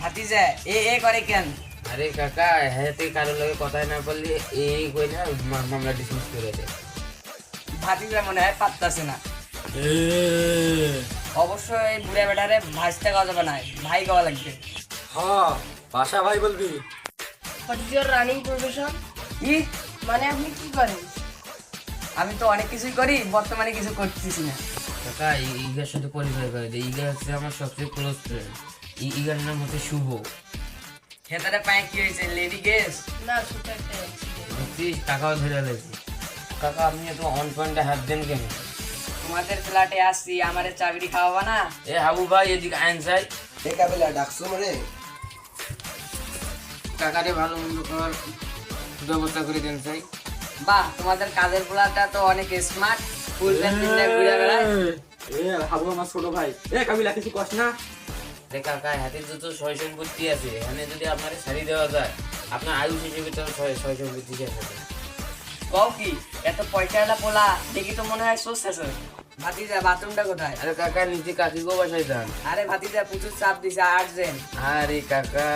ভাতিজা এ এ করে কেন? আরে কাকা কারোর লগে কথা না বললে এই কই না মামলা ডিসমিস করে দেয়। ভাতিজা মনে হয় পাত্তাছে না। অবশ্য এই বুড়া বেটারে ভাজতে গাওয়া যাবে না ভাই গাওয়া লাগবে। হ্যাঁ ভাষা ভাই বলবি। What is your running profession কি মানে আপনি কি করেন? আমি তো অনেক কিছুই করি বর্তমানে কিছু করতেছি না। কাকা ইগার সাথে পরিচয় করে দেয়। ইগা হচ্ছে আমার সবচেয়ে ক্লোজ ফ্রেন্ড ইগার নাম হচ্ছে শুভ। হেতারে পায়ে কি হয়েছে? লেডি গেস না accident। ধরে লেছি কাকা আপনি এত অন পয়েন্টে হাত দেন কেন? তোমাদের ফ্ল্যাটে আসছি আমারে চাকরি খাওয়াবা না? এ হাবু ভাই এদিকে আইন চাই এ কাবিলা ডাকছো মানে? কাকারে ভালো মন্দ করার ব্যবস্থা করে দেন চাই বাহ তোমাদের কাজের পোলাটা তো অনেক স্মার্ট ফুল প্যান্ট ঘুরে বেড়ায়। হাবু আমার ছোট ভাই। এ কাবিলা কিছু কস না। রে কাকা হাতে যত ছয় সম্পত্তি আছে। এখানে যদি আপনার শাড়ি দেওয়া যায় আপনার আয়ুষ হিসেবে তো ছয় ছয় সম্পত্তি শেষ কও কি এত পয়সাওয়ালা পোলা দেখি তো মনে হয় সোস আছে ভাতিজা বাথরুমটা কোথায়? আরে কাকা নিচে কাকি গো বাসায় যান আরে ভাতিজা প্রচুর চাপ দিছে আর্জেন্ট আরে কাকা।